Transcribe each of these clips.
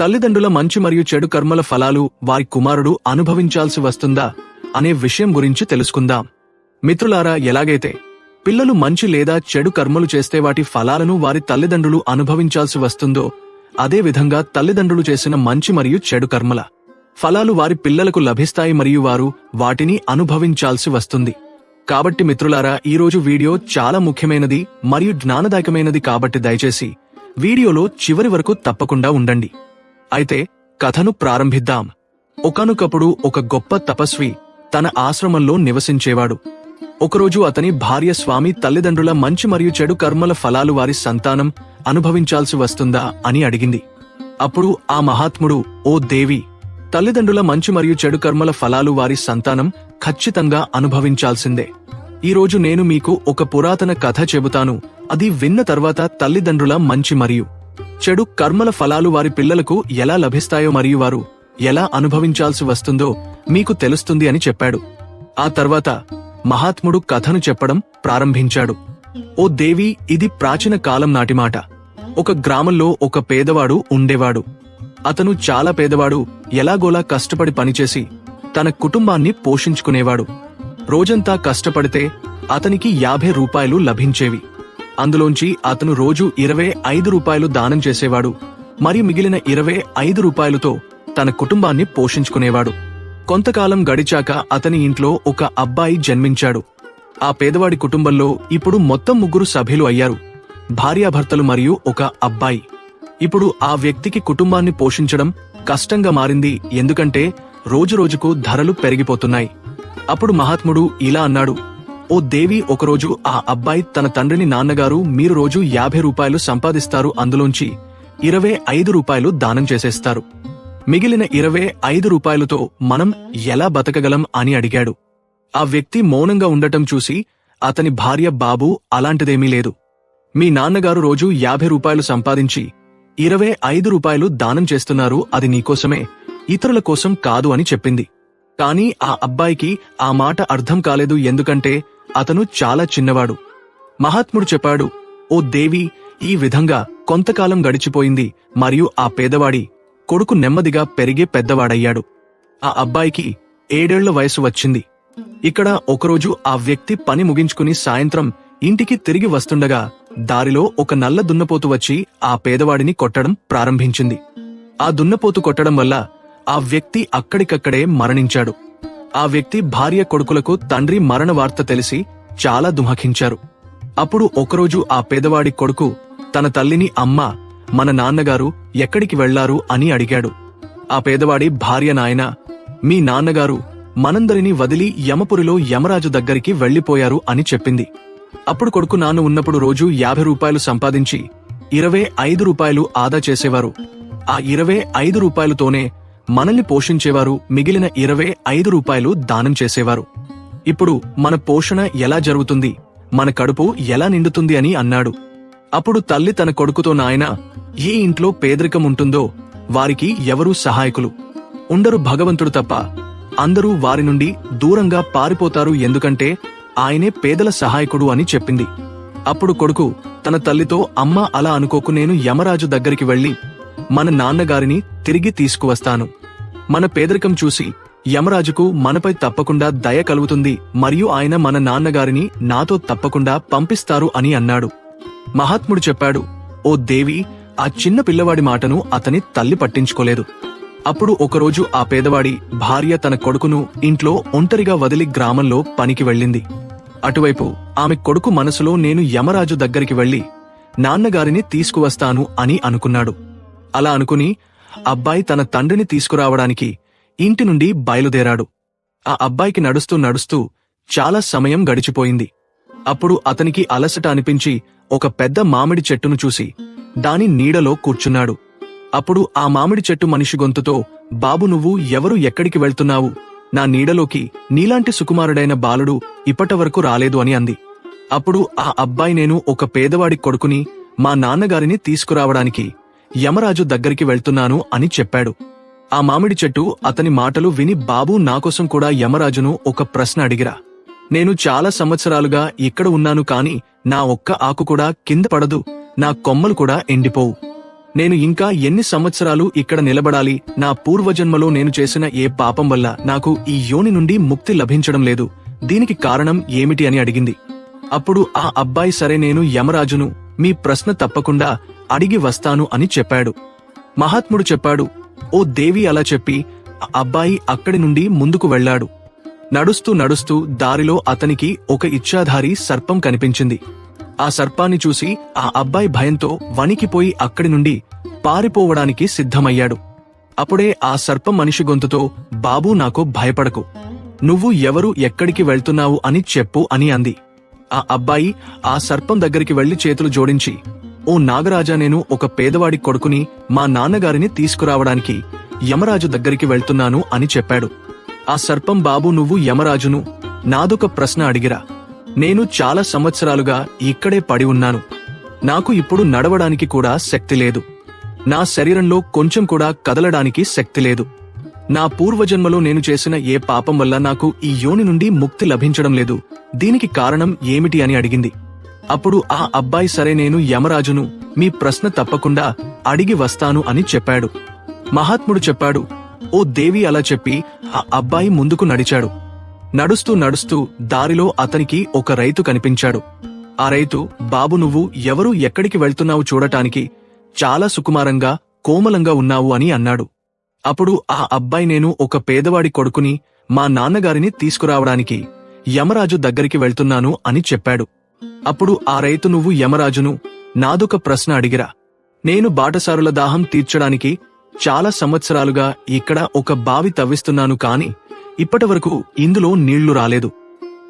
తల్లిదండ్రుల మంచి మరియు చెడు కర్మల ఫలాలు వారి కుమారుడు అనుభవించాల్సి వస్తుందా అనే విషయం గురించి తెలుసుకుందాం. మిత్రులారా ఎలాగైతే పిల్లలు మంచి లేదా చెడు కర్మలు చేస్తే వాటి ఫలాలను వారి తల్లిదండ్రులు అనుభవించాల్సి వస్తుందో అదే విధంగా తల్లిదండ్రులు చేసిన మంచి మరియు చెడు కర్మల ఫలాలు వారి పిల్లలకు లభిస్తాయి మరియు వారు వాటిని అనుభవించాల్సి వస్తుంది. కాబట్టి మిత్రులారా ఈరోజు వీడియో చాలా ముఖ్యమైనది మరియు జ్ఞానదాయకమైనది కాబట్టి దయచేసి వీడియోలో చివరి వరకు తప్పకుండా ఉండండి. అయితే కథను ప్రారంభిద్దాం. ఒకనొకప్పుడు ఒక గొప్ప తపస్వి తన ఆశ్రమంలో నివసించేవాడు. ఒకరోజు అతని భార్య స్వామి తల్లిదండ్రుల మంచి మరియు చెడు కర్మల ఫలాలు వారి సంతానం అనుభవించాల్సి వస్తుందా అని అడిగింది. అప్పుడు ఆ మహాత్ముడు ఓ దేవి తల్లిదండ్రుల మంచి మరియు చెడు కర్మల ఫలాలు వారి సంతానం ఖచ్చితంగా అనుభవించాల్సిందే. ఈరోజు నేను మీకు ఒక పురాతన కథ చెబుతాను. అది విన్న తర్వాత తల్లిదండ్రుల మంచి మరియు చెడు కర్మల ఫలాలు వారి పిల్లలకు ఎలా లభిస్తాయో మరియు వారు ఎలా అనుభవించాల్సి వస్తుందో మీకు తెలుస్తుంది అని చెప్పాడు. ఆ తర్వాత మహాత్ముడు కథను చెప్పడం ప్రారంభించాడు. ఓ దేవి ఇది ప్రాచీన కాలం నాటి మాట. ఒక గ్రామంలో ఒక పేదవాడు ఉండేవాడు. అతను చాలా పేదవాడు ఎలాగోలా కష్టపడి పనిచేసి తన కుటుంబాన్ని పోషించుకునేవాడు. రోజంతా కష్టపడితే అతనికి యాభై రూపాయలు లభించేవి. అందులోంచి అతను రోజు ఇరవై ఐదు రూపాయలు దానం చేసేవాడు. మరి మిగిలిన ఇరవై ఐదు రూపాయలతో తన కుటుంబాన్ని పోషించుకునేవాడు. కొంతకాలం గడిచాక అతని ఇంట్లో ఒక అబ్బాయి జన్మించాడు. ఆ పేదవాడి కుటుంబంలో ఇప్పుడు మొత్తం ముగ్గురు సభ్యులు అయ్యారు. భార్యాభర్తలు మరియు ఒక అబ్బాయి. ఇప్పుడు ఆ వ్యక్తికి కుటుంబాన్ని పోషించడం కష్టంగా మారింది ఎందుకంటే రోజురోజుకు ధరలు పెరిగిపోతున్నాయి. అప్పుడు మహాత్ముడు ఇలా అన్నాడు ఓ దేవి ఒకరోజు ఆ అబ్బాయి తన తండ్రిని నాన్నగారు మీరు రోజు యాభై రూపాయలు సంపాదిస్తారు. అందులోంచి ఇరవై ఐదు రూపాయలు దానం చేసేస్తారు. మిగిలిన ఇరవై ఐదు రూపాయలతో మనం ఎలా బతకగలం అని అడిగాడు. ఆ వ్యక్తి మౌనంగా ఉండటం చూసి అతని భార్య బాబు అలాంటిదేమీ లేదు. మీ నాన్నగారు రోజు యాభై రూపాయలు సంపాదించి ఇరవై ఐదు రూపాయలు దానం చేస్తున్నారు. అది నీకోసమే ఇతరుల కోసం కాదు అని చెప్పింది. కాని ఆ అబ్బాయికి ఆ మాట అర్థం కాలేదు. ఎందుకంటే అతను చాలా చిన్నవాడు. మహాత్ముడు చెప్పాడు ఓ దేవి ఈ విధంగా కొంతకాలం గడిచిపోయింది మరియు ఆ పేదవాడి కొడుకు నెమ్మదిగా పెరిగే పెద్దవాడయ్యాడు. ఆ అబ్బాయికి ఏడేళ్ళ వయసు వచ్చింది. ఇక్కడ ఒకరోజు ఆ వ్యక్తి పని ముగించుకుని సాయంత్రం ఇంటికి తిరిగి వస్తుండగా దారిలో ఒక నల్ల దున్నపోతు వచ్చి ఆ పేదవాడిని కొట్టడం ప్రారంభించింది. ఆ దున్నపోతు కొట్టడం వల్ల ఆ వ్యక్తి అక్కడికక్కడే మరణించాడు. ఆ వ్యక్తి భార్య కొడుకులకు తండ్రి మరణ వార్త తెలిసి చాలా దుమఖించారు అప్పుడు ఒకరోజు ఆ పేదవాడి కొడుకు తన తల్లిని అమ్మ మన నాన్నగారు ఎక్కడికి వెళ్ళారు? అని అడిగాడు. ఆ పేదవాడి భార్య నాయన మీ నాన్నగారు మనందరినీ వదిలి యమపురిలో యమరాజు దగ్గరికి వెళ్ళిపోయారు అని చెప్పింది. అప్పుడు కొడుకు నాన్న ఉన్నప్పుడు రోజు యాభై రూపాయలు సంపాదించి ఇరవై ఐదు రూపాయలు ఆదా చేసేవారు. ఆ ఇరవై ఐదు రూపాయలతోనే మనల్ని పోషించేవారు మిగిలిన ఇరవై ఐదు రూపాయలు దానం చేసేవారు. ఇప్పుడు మన పోషణ ఎలా జరుగుతుంది? మన కడుపు ఎలా నిండుతుంది అని అన్నాడు. అప్పుడు తల్లి తన కొడుకుతో నాయన ఏ ఇంట్లో పేదరికం ఉంటుందో వారికి ఎవరూ సహాయకులు? ఉండరు భగవంతుడు తప్ప. అందరూ వారి నుండి దూరంగా పారిపోతారు ఎందుకంటే ఆయనే పేదల సహాయకుడు అని చెప్పింది. అప్పుడు కొడుకు తన తల్లితో అమ్మ అలా అనుకోకు నేను యమరాజు దగ్గరికి వెళ్ళి మన నాన్నగారిని తిరిగి తీసుకువస్తాను. మన పేదరికం చూసి యమరాజుకు మనపై తప్పకుండా దయ కలుగుతుంది మరియు ఆయన మన నాన్నగారిని నాతో తప్పకుండా పంపిస్తారు అని అన్నాడు. మహాత్ముడు చెప్పాడు ఓ దేవి ఆ చిన్న పిల్లవాడి మాటను అతని తల్లి పట్టించుకోలేదు. అప్పుడు ఒకరోజు ఆ పేదవాడి భార్య తన కొడుకును ఇంట్లో ఒంటరిగా వదిలి గ్రామంలో పనికి వెళ్ళింది. అటువైపు ఆమె కొడుకు మనసులో నేను యమరాజు దగ్గరికి వెళ్ళి నాన్నగారిని తీసుకువస్తాను అని అనుకున్నాడు. అలా అనుకుని అబ్బాయి తన తండ్రిని తీసుకురావడానికి ఇంటి నుండి బయలుదేరాడు. ఆ అబ్బాయికి నడుస్తూ నడుస్తూ చాలా సమయం గడిచిపోయింది. అప్పుడు అతనికి అలసట అనిపించి ఒక పెద్ద మామిడి చెట్టును చూసి దాని నీడలో కూర్చున్నాడు. అప్పుడు ఆ మామిడి చెట్టు మనిషి గొంతుతో బాబు నువ్వు ఎవరు ఎక్కడికి వెళ్తున్నావు? నా నీడలోకి నీలాంటి సుకుమారుడైన బాలుడు ఇప్పటివరకు రాలేదు అని అంది. అప్పుడు ఆ అబ్బాయి నేను ఒక పేదవాడి కొడుకుని మా నాన్నగారిని తీసుకురావడానికి యమరాజు దగ్గరికి వెళ్తున్నాను అని చెప్పాడు. ఆ మామిడి చెట్టు అతని మాటలు విని బాబు నాకోసం కూడా యమరాజును ఒక ప్రశ్న అడిగిరా. నేను చాలా సంవత్సరాలుగా ఇక్కడ ఉన్నాను కాని నా ఒక్క ఆకు కూడా కింద పడదు నా కొమ్మలు కూడా ఎండిపోవు. నేను ఇంకా ఎన్ని సంవత్సరాలు ఇక్కడ నిలబడాలి నా పూర్వజన్మలో నేను చేసిన ఏ పాపం వల్ల నాకు ఈ యోని నుండి ముక్తి లభించడం లేదు దీనికి కారణం ఏమిటి అని అడిగింది. అప్పుడు ఆ అబ్బాయి సరే నేను యమరాజును మీ ప్రశ్న తప్పకుండా అడిగి వస్తాను అని చెప్పాడు. మహాత్ముడు చెప్పాడు ఓ దేవి అలా చెప్పి ఆ అబ్బాయి అక్కడి నుండి ముందుకు వెళ్ళాడు. నడుస్తూ నడుస్తూ దారిలో అతనికి ఒక ఇచ్ఛాధారి సర్పం కనిపించింది. ఆ సర్పాన్ని చూసి ఆ అబ్బాయి భయంతో వణికిపోయి అక్కడి నుండి పారిపోవడానికి సిద్ధమయ్యాడు. అప్పుడే ఆ సర్పం మనిషి గొంతుతో బాబూ నాకు భయపడకు. నువ్వు ఎవరు ఎక్కడికి వెళ్తున్నావు అని చెప్పు అని అంది. ఆ అబ్బాయి ఆ సర్పం దగ్గరికి వెళ్ళి చేతులు జోడించి ఓ నాగరాజా నేను ఒక పేదవాడి కొడుకుని మా నాన్నగారిని తీసుకురావడానికి యమరాజు దగ్గరికి వెళ్తున్నాను అని చెప్పాడు. ఆ సర్పం బాబు నువ్వు యమరాజును నాదొక ప్రశ్న అడిగిరా. నేను చాలా సంవత్సరాలుగా ఇక్కడే పడి ఉన్నాను. నాకు ఇప్పుడు నడవడానికి కూడా శక్తి లేదు. నా శరీరంలో కొంచెం కూడా కదలడానికి శక్తి లేదు. నా పూర్వజన్మలో నేను చేసిన ఏ పాపం వల్ల నాకు ఈ యోని నుండి ముక్తి లభించడం లేదు. దీనికి కారణం ఏమిటి అని అడిగింది. అప్పుడు ఆ అబ్బాయి సరే నేను యమరాజును మీ ప్రశ్న తప్పకుండా అడిగి వస్తాను అని చెప్పాడు. మహాత్ముడు చెప్పాడు ఓ దేవి అలా చెప్పి ఆ అబ్బాయి ముందుకు నడిచాడు. నడుస్తూ నడుస్తూ దారిలో అతనికి ఒక రైతు కనిపించాడు. ఆ రైతు బాబు నువ్వు ఎవరు ఎక్కడికి వెళ్తున్నావు చూడటానికి? చాలా సుకుమారంగా కోమలంగా ఉన్నావు అని అన్నాడు. అప్పుడు ఆ అబ్బాయి నేను ఒక పేదవాడి కొడుకుని మా నాన్నగారిని తీసుకురావడానికి యమరాజు దగ్గరికి వెళ్తున్నాను అని చెప్పాడు. అప్పుడు ఆ రైతు నువ్వు యమరాజును నాదొక ప్రశ్న అడిగిరా. నేను బాటసారుల దాహం తీర్చడానికి చాలా సంవత్సరాలుగా ఇక్కడ ఒక బావి తవ్విస్తున్నాను కాని ఇప్పటివరకు ఇందులో నీళ్ళు రాలేదు.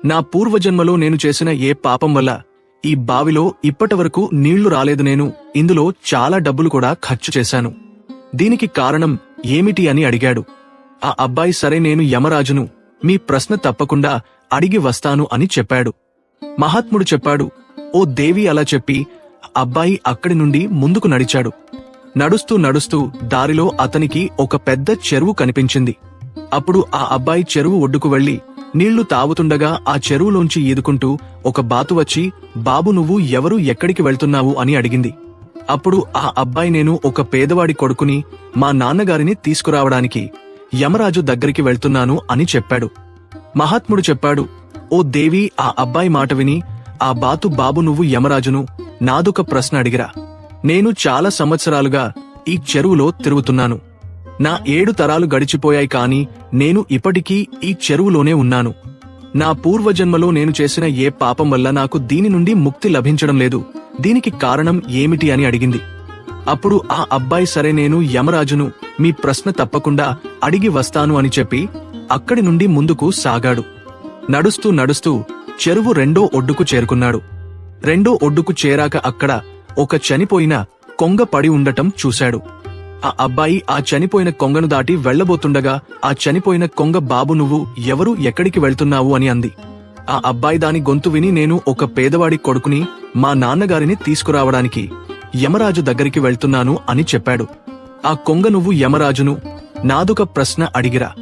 నా పూర్వజన్మలో నేను చేసిన ఏ పాపం వల్ల ఈ బావిలో ఇప్పటివరకు నీళ్ళు రాలేదు నేను ఇందులో చాలా డబ్బులు కూడా ఖర్చు చేశాను. దీనికి కారణం ఏమిటి అని అడిగాడు. ఆ అబ్బాయి సరే నేను యమరాజును మీ ప్రశ్న తప్పకుండా అడిగి వస్తాను అని చెప్పాడు. మహాత్ముడు చెప్పాడు ఓ దేవి అలా చెప్పి అబ్బాయి అక్కడి నుండి ముందుకు నడిచాడు. నడుస్తూ నడుస్తూ దారిలో అతనికి ఒక పెద్ద చెరువు కనిపించింది. అప్పుడు ఆ అబ్బాయి చెరువు ఒడ్డుకు వెళ్ళి నీళ్ళు తాగుతుండగా ఆ చెరువులోంచి ఈదుకుంటూ ఒక బాతు వచ్చి బాబు నువ్వు ఎవరు ఎక్కడికి వెళ్తున్నావు? అని అడిగింది. అప్పుడు ఆ అబ్బాయి నేను ఒక పేదవాడి కొడుకుని మా నాన్నగారిని తీసుకురావడానికి యమరాజు దగ్గరికి వెళ్తున్నాను అని చెప్పాడు. మహాత్ముడు చెప్పాడు ఓ దేవి ఆ అబ్బాయి మాట విని ఆ బాతు బాబు నువ్వు యమరాజును నాదొక ప్రశ్న అడిగిరా. నేను చాలా సంవత్సరాలుగా ఈ చెరువులో తిరుగుతున్నాను. నా ఏడు తరాలు గడిచిపోయాయి కాని నేను ఇప్పటికీ ఈ చెరువులోనే ఉన్నాను. నా పూర్వజన్మలో నేను చేసిన ఏ పాపం వల్ల నాకు దీని నుండి ముక్తి లభించడం లేదు. దీనికి కారణం ఏమిటి అని అడిగింది. అప్పుడు ఆ అబ్బాయి సరే నేను యమరాజును మీ ప్రశ్న తప్పకుండా అడిగి వస్తాను అని చెప్పి అక్కడి నుండి ముందుకు సాగాడు. నడుస్తూ నడుస్తూ చెరువు రెండో ఒడ్డుకు చేరుకున్నాడు. రెండో ఒడ్డుకు చేరాక అక్కడ ఒక చనిపోయిన కొంగ పడి ఉండటం చూశాడు. ఆ అబ్బాయి ఆ చనిపోయిన కొంగను దాటి వెళ్ళబోతుండగా ఆ చనిపోయిన కొంగ బాబు నువ్వు ఎవరు? ఎక్కడికి వెళ్తున్నావు? అని అంది. ఆ అబ్బాయి దాని గొంతు విని నేను ఒక పేదవాడి కొడుకుని మా నాన్నగారిని తీసుకురావడానికి యమరాజు దగ్గరికి వెళ్తున్నాను అని చెప్పాడు. ఆ కొంగ నువ్వు యమరాజును? నాదొక ప్రశ్న అడిగిరా.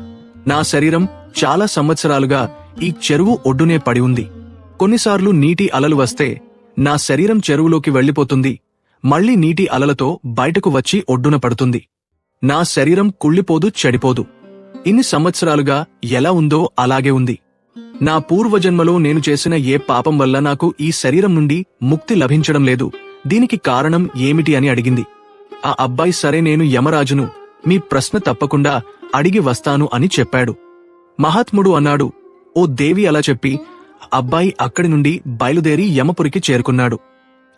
నా శరీరం చాలా సంవత్సరాలుగా ఈ చెరువు ఒడ్డునే పడి ఉంది. కొన్నిసార్లు నీటి అలలు వస్తే నా శరీరం చెరువులోకి వెళ్ళిపోతుంది మళ్ళీ నీటి అలలతో బయటకు వచ్చి ఒడ్డున పడుతుంది. నా శరీరం కుళ్ళిపోదు చెడిపోదు. ఇన్ని సంవత్సరాలుగా ఎలా ఉందో అలాగే ఉంది. నా పూర్వజన్మలో నేను చేసిన ఏ పాపం వల్ల నాకు ఈ శరీరం నుండి ముక్తి లభించడం లేదు. దీనికి కారణం ఏమిటి అని అడిగింది. ఆ అబ్బాయి సరే నేను యమరాజును. మీ ప్రశ్న తప్పకుండా అడిగి వస్తాను అని చెప్పాడు. మహాత్ముడు అన్నాడు ఓ దేవి అలా చెప్పి అబ్బాయి అక్కడి నుండి బయలుదేరి యమపురికి చేరుకున్నాడు.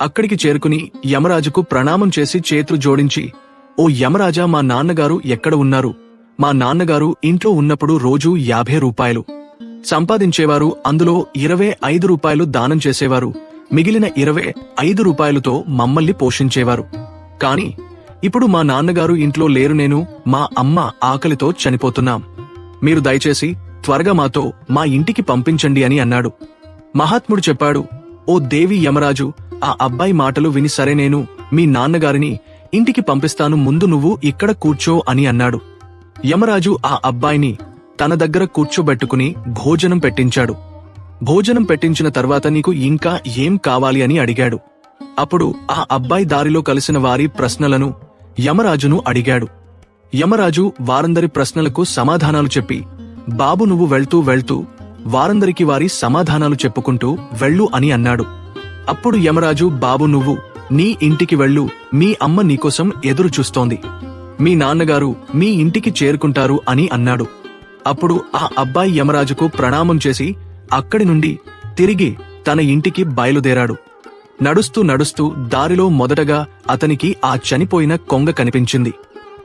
అక్కడికి చేరుకుని యమరాజుకు ప్రణామం చేసి చేతులు జోడించి ఓ యమరాజా మా నాన్నగారు ఎక్కడ ఉన్నారు? మా నాన్నగారు ఇంట్లో ఉన్నప్పుడు రోజూ యాభై రూపాయలు. సంపాదించేవారు అందులో ఇరవై ఐదు రూపాయలు దానం చేసేవారు. మిగిలిన ఇరవై ఐదు రూపాయలతో మమ్మల్ని పోషించేవారు. కాని ఇప్పుడు మా నాన్నగారు ఇంట్లో లేరు నేను మా అమ్మ ఆకలితో చనిపోతున్నాం. మీరు దయచేసి త్వరగా మాతో మా ఇంటికి పంపించండి అని అన్నాడు. మహాత్ముడు చెప్పాడు ఓ దేవి యమరాజు ఆ అబ్బాయి మాటలు విని సరే నేను మీ నాన్నగారిని ఇంటికి పంపిస్తాను ముందు నువ్వు ఇక్కడ కూర్చో అని అన్నాడు. యమరాజు ఆ అబ్బాయిని తన దగ్గర కూర్చోబెట్టుకుని భోజనం పెట్టించాడు. భోజనం పెట్టించిన తర్వాత నీకు ఇంకా ఏం కావాలి అని అడిగాడు. అప్పుడు ఆ అబ్బాయి దారిలో కలిసిన వారి ప్రశ్నలను యమరాజును అడిగాడు. యమరాజు వారందరి ప్రశ్నలకు సమాధానాలు చెప్పి బాబు నువ్వు వెళ్తూ వెళ్తూ వారందరికి వారి సమాధానాలు చెప్పుకుంటూ వెళ్ళు అని అన్నాడు. అప్పుడు యమరాజు బాబు నువ్వు నీ ఇంటికి వెళ్ళు. మీ అమ్మ నీకోసం ఎదురు చూస్తోంది. మీ నాన్నగారు మీ ఇంటికి చేరుకుంటారు అని అన్నాడు. అప్పుడు ఆ అబ్బాయి యమరాజుకు ప్రణామం చేసి అక్కడి నుండి తిరిగి తన ఇంటికి బయలుదేరాడు. నడుస్తూ నడుస్తూ దారిలో మొదటగా అతనికి ఆ చనిపోయిన కొంగ కనిపించింది.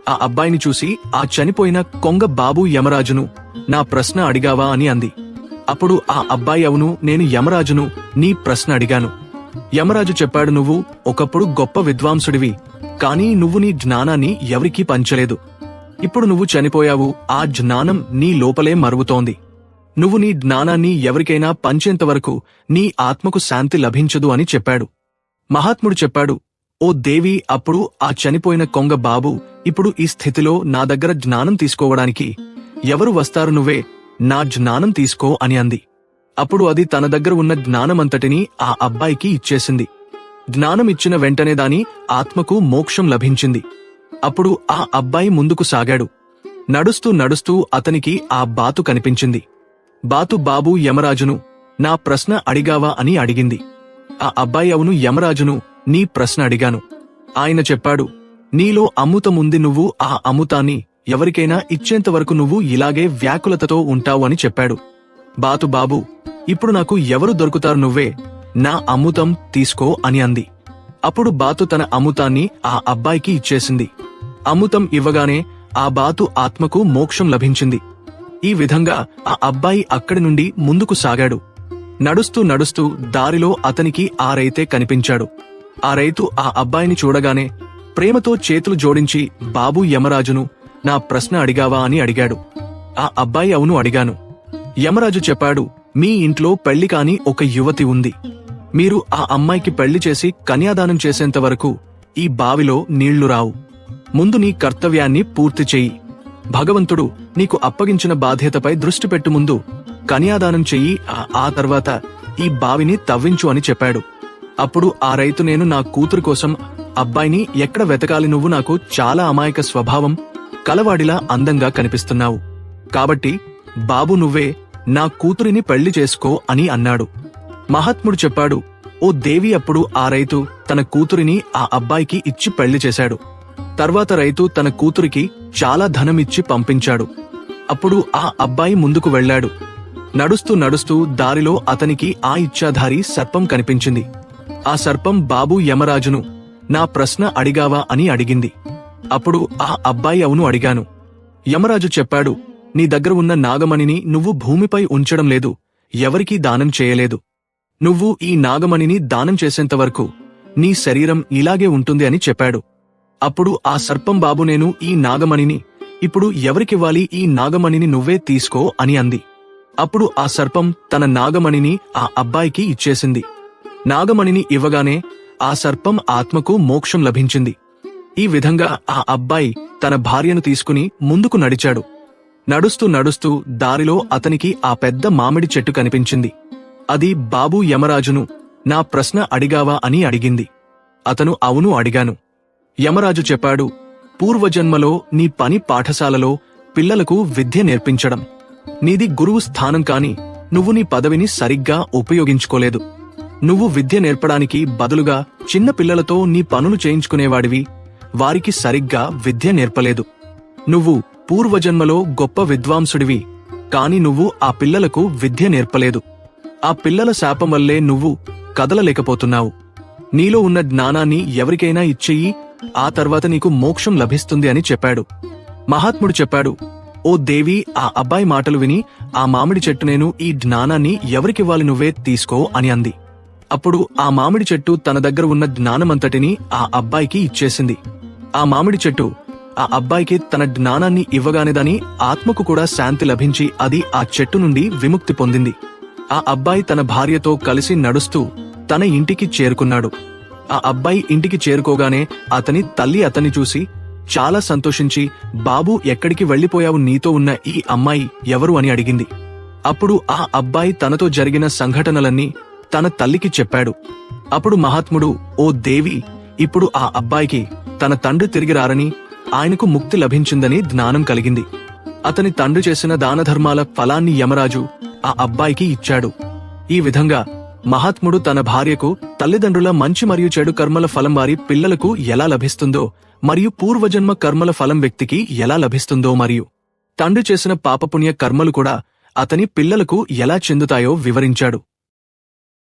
ఆ అబ్బాయిని చూసి ఆ చనిపోయిన కొంగ బాబు యమరాజును నా ప్రశ్న అడిగావా అని అంది. అప్పుడు ఆ అబ్బాయి అవును నేను యమరాజును నీ ప్రశ్న అడిగాను. యమరాజు చెప్పాడు నువ్వు ఒకప్పుడు గొప్ప విద్వాంసుడివి కానీ నువ్వు నీ జ్ఞానాన్ని ఎవరికీ పంచలేదు. ఇప్పుడు నువ్వు చనిపోయావు ఆ జ్ఞానం నీ లోపలే మరుగుతోంది. నువ్వు నీ జ్ఞానాన్ని ఎవరికైనా పంచేంతవరకు నీ ఆత్మకు శాంతి లభించదు అని చెప్పాడు. మహాత్ముడు చెప్పాడు ఓ దేవి అప్పుడు ఆ చనిపోయిన కొంగ బాబు ఇప్పుడు ఈ స్థితిలో నా దగ్గర జ్ఞానం తీసుకోవడానికి. ఎవరు వస్తారు నువ్వే నా జ్ఞానం తీసుకో అని అంది. అప్పుడు అది తన దగ్గర ఉన్న జ్ఞానమంతటిని ఆ అబ్బాయికి ఇచ్చేసింది. జ్ఞానం ఇచ్చిన వెంటనే దాని ఆత్మకు మోక్షం లభించింది. అప్పుడు ఆ అబ్బాయి ముందుకు సాగాడు. నడుస్తూ నడుస్తూ అతనికి ఆ బాతు కనిపించింది. బాతు బాబు యమరాజును నా ప్రశ్న అడిగావా? అని అడిగింది. ఆ అబ్బాయి అవును యమరాజును నీ ప్రశ్న అడిగాను. ఆయన చెప్పాడు నీలో అమృతముంది నువ్వు ఆ అమృతాన్ని ఎవరికైనా ఇచ్చేంతవరకు నువ్వు ఇలాగే వ్యాకులతతో ఉంటావు అని చెప్పాడు. బాతు బాబు ఇప్పుడు నాకు ఎవరు దొరుకుతారు నువ్వే నా అమృతం తీసుకో అని అంది. అప్పుడు బాతు తన అమృతాన్ని ఆ అబ్బాయికి ఇచ్చేసింది. అమృతం ఇవ్వగానే ఆ బాతు ఆత్మకు మోక్షం లభించింది. ఈ విధంగా ఆ అబ్బాయి అక్కడి నుండి ముందుకు సాగాడు. నడుస్తూ నడుస్తూ దారిలో అతనికి ఆరైతే కనిపించాడు. ఆ రైతు ఆ అబ్బాయిని చూడగానే ప్రేమతో చేతులు జోడించి బాబు యమరాజును నా ప్రశ్న అడిగావా? అని అడిగాడు. ఆ అబ్బాయి అవును అడిగాను. యమరాజు చెప్పాడు మీ ఇంట్లో పెళ్ళి కాని ఒక యువతి ఉంది. మీరు ఆ అమ్మాయికి పెళ్ళి చేసి కన్యాదానం చేసేంత వరకు ఈ బావిలో నీళ్ళు రావు. ముందు నీ కర్తవ్యాన్ని పూర్తి చెయ్యి. భగవంతుడు నీకు అప్పగించిన బాధ్యతపై దృష్టి పెట్టు ముందు కన్యాదానం చెయ్యి. ఆ- ఆ తర్వాత ఈ బావిని తవ్వించు అని చెప్పాడు. అప్పుడు ఆ రైతు నేను నా కూతురు కోసం అబ్బాయిని ఎక్కడ వెతకాలి నువ్వు? నాకు చాలా అమాయక స్వభావం కలవాడిలా అందంగా కనిపిస్తున్నావు. కాబట్టి బాబు నువ్వే నా కూతురిని పెళ్ళి చేసుకో అని అన్నాడు. మహాత్ముడు చెప్పాడు ఓ దేవి అప్పుడు ఆ రైతు తన కూతురిని ఆ అబ్బాయికి ఇచ్చి పెళ్ళి చేశాడు. తర్వాత రైతు తన కూతురికి చాలా ధనం ఇచ్చి పంపించాడు. అప్పుడు ఆ అబ్బాయి ముందుకు వెళ్ళాడు. నడుస్తూ నడుస్తూ దారిలో అతనికి ఆ ఇచ్చాధారి సర్పం కనిపించింది. ఆ సర్పం బాబు యమరాజును నా ప్రశ్న అడిగావా అని అడిగింది. అప్పుడు ఆ అబ్బాయి అవును అడిగాను. యమరాజు చెప్పాడు నీ దగ్గర ఉన్న నాగమణిని నువ్వు భూమిపై ఉంచడం లేదు ఎవరికీ దానం చేయలేదు. నువ్వు ఈ నాగమణిని దానం చేసేంతవరకు నీ శరీరం ఇలాగే ఉంటుంది అని చెప్పాడు. అప్పుడు ఆ సర్పం బాబు నేను ఈ నాగమణిని ఇప్పుడు ఎవరికివ్వాలి ఈ నాగమణిని నువ్వే తీసుకో అని అంది. అప్పుడు ఆ సర్పం తన నాగమణిని ఆ అబ్బాయికి ఇచ్చేసింది. నాగమణిని ఇవ్వగానే ఆ సర్పం ఆత్మకు మోక్షం లభించింది. ఈ విధంగా ఆ అబ్బాయి తన భార్యను తీసుకుని ముందుకు నడిచాడు. నడుస్తూ నడుస్తూ దారిలో అతనికి ఆ పెద్ద మామిడి చెట్టు కనిపించింది. అది బాబు యమరాజును నా ప్రశ్న అడిగావా? అని అడిగింది. అతను అవును అడిగాను. యమరాజు చెప్పాడు పూర్వజన్మలో నీ పని పాఠశాలలో పిల్లలకు విద్య నేర్పించడం. నీది గురువు స్థానం కాని నువ్వు నీ పదవిని సరిగ్గా ఉపయోగించుకోలేదు. నువ్వు విద్య నేర్పడానికి బదులుగా చిన్న పిల్లలతో నీ పనులు చేయించుకునేవాడివి. వారికి సరిగ్గా విద్య నేర్పలేదు. నువ్వు పూర్వజన్మలో గొప్ప విద్వాంసుడివి కాని నువ్వు ఆ పిల్లలకు విద్య నేర్పలేదు. ఆ పిల్లల శాపం వల్లే నువ్వు కదలలేకపోతున్నావు. నీలో ఉన్న జ్ఞానాన్ని ఎవరికైనా ఇచ్చేయి ఆ తర్వాత నీకు మోక్షం లభిస్తుంది అని చెప్పాడు. మహాత్ముడు చెప్పాడు ఓ దేవి ఆ అబ్బాయి మాటలు విని ఆ మామిడి చెట్టు నేను ఈ జ్ఞానాన్ని ఎవరికివ్వాలి నువ్వే తీసుకో అని అంది. అప్పుడు ఆ మామిడి చెట్టు తన దగ్గర ఉన్న జ్ఞానమంతటిని ఆ అబ్బాయికి ఇచ్చేసింది. ఆ మామిడి చెట్టు ఆ అబ్బాయికి తన జ్ఞానాన్ని ఇవ్వగానేదని ఆత్మకు కూడా శాంతి లభించి అది ఆ చెట్టు నుండి విముక్తి పొందింది. ఆ అబ్బాయి తన భార్యతో కలిసి నడుస్తూ తన ఇంటికి చేరుకున్నాడు. ఆ అబ్బాయి ఇంటికి చేరుకోగానే అతని తల్లి అతన్ని చూసి చాలా సంతోషించి బాబు ఎక్కడికి వెళ్ళిపోయావు నీతో ఉన్న ఈ అమ్మాయి ఎవరు? అని అడిగింది. అప్పుడు ఆ అబ్బాయి తనతో జరిగిన సంఘటనలన్నీ తన తల్లికి చెప్పాడు. అప్పుడు మహాత్ముడు ఓ దేవి ఇప్పుడు ఆ అబ్బాయికి తన తండ్రి తిరిగి రారని ఆయనకు ముక్తి లభించిందని జ్ఞానం కలిగింది. అతని తండ్రి చేసిన దానధర్మాల ఫలాన్ని యమరాజు ఆ అబ్బాయికి ఇచ్చాడు. ఈ విధంగా మహాత్ముడు తన భార్యకు తల్లిదండ్రుల మంచి మరియు చెడు కర్మల ఫలం వారి పిల్లలకు ఎలా లభిస్తుందో మరియు పూర్వజన్మ కర్మల ఫలం వ్యక్తికి ఎలా లభిస్తుందో మరియు తండ్రి చేసిన పాపపుణ్య కర్మలు కూడా అతని పిల్లలకు ఎలా చెందుతాయో వివరించాడు.